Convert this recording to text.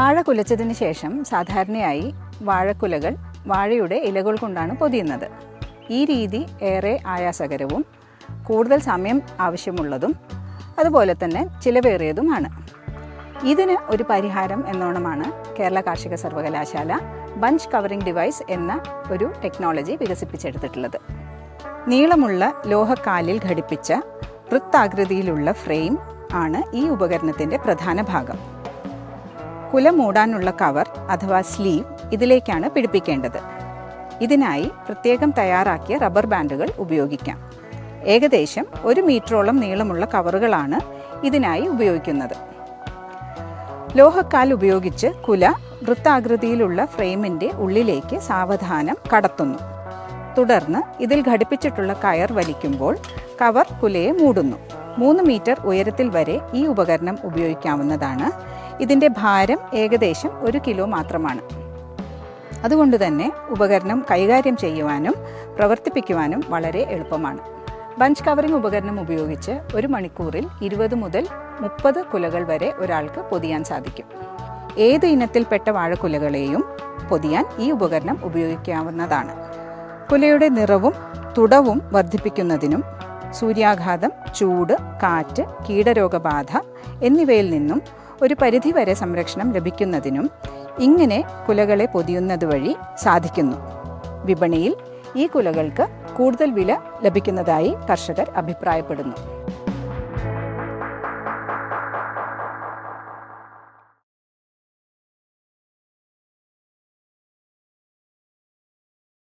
വാഴ കുലച്ചതിന് ശേഷം സാധാരണയായി വാഴക്കുലകൾ വാഴയുടെ ഇലകൾ കൊണ്ടാണ് പൊതിയുന്നത്. ഈ രീതി ഏറെ ആയാസകരവും കൂടുതൽ സമയം ആവശ്യമുള്ളതും അതുപോലെ തന്നെ ചിലവേറിയതുമാണ്. ഇതിന് ഒരു പരിഹാരം എന്നോണമാണ് കേരള കാർഷിക സർവകലാശാല ബഞ്ച് കവറിംഗ് ഡിവൈസ് എന്ന ഒരു ടെക്നോളജി വികസിപ്പിച്ചെടുത്തിട്ടുള്ളത്. നീളമുള്ള ലോഹക്കാലിൽ ഘടിപ്പിച്ച വൃത്താകൃതിയിലുള്ള ഫ്രെയിം ആണ് ഈ ഉപകരണത്തിന്റെ പ്രധാന ഭാഗം. കുല മൂടാനുള്ള കവർ അഥവാ സ്ലീവ് ഇതിലേക്കാണ് പിടിപ്പിക്കേണ്ടത്. ഇതിനായി പ്രത്യേകം തയ്യാറാക്കിയ റബ്ബർ ബാൻഡുകൾ ഉപയോഗിക്കാം. ഏകദേശം ഒരു മീറ്ററോളം നീളമുള്ള കവറുകളാണ് ഇതിനായി ഉപയോഗിക്കുന്നത്. ലോഹക്കാൽ ഉപയോഗിച്ച് കുല വൃത്താകൃതിയിലുള്ള ഫ്രെയിമിന്റെ ഉള്ളിലേക്ക് സാവധാനം കടത്തുന്നു. തുടർന്ന് ഇതിൽ ഘടിപ്പിച്ചിട്ടുള്ള കയർ വലിക്കുമ്പോൾ കവർ കുലയെ മൂടുന്നു. മൂന്ന് മീറ്റർ ഉയരത്തിൽ വരെ ഈ ഉപകരണം ഉപയോഗിക്കാവുന്നതാണ്. ഇതിന്റെ ഭാരം ഏകദേശം ഒരു കിലോ മാത്രമാണ്. അതുകൊണ്ട് തന്നെ ഉപകരണം കൈകാര്യം ചെയ്യുവാനും പ്രവർത്തിപ്പിക്കുവാനും വളരെ എളുപ്പമാണ്. ബഞ്ച് കവറിംഗ് ഉപകരണം ഉപയോഗിച്ച് ഒരു മണിക്കൂറിൽ ഇരുപത് മുതൽ മുപ്പത് കുലകൾ വരെ ഒരാൾക്ക് പൊതിയാൻ സാധിക്കും. ഏത് ഇനത്തിൽപ്പെട്ട വാഴക്കുലകളെയും പൊതിയാൻ ഈ ഉപകരണം ഉപയോഗിക്കാവുന്നതാണ്. കുലയുടെ നിറവും തുടവും വർദ്ധിപ്പിക്കുന്നതിനും സൂര്യാഘാതം ചൂട് കാറ്റ് കീടരോഗബാധ എന്നിവയിൽ നിന്നും ഒരു പരിധിവരെ സംരക്ഷണം ലഭിക്കുന്നതിനും ഇങ്ങനെ കുലകളെ പൊതിയുന്നത് വഴി സാധിക്കുന്നു. വിപണിയിൽ ഈ കുലകൾക്ക് കൂടുതൽ വില ലഭിക്കുന്നതായി കർഷകർ അഭിപ്രായപ്പെടുന്നു.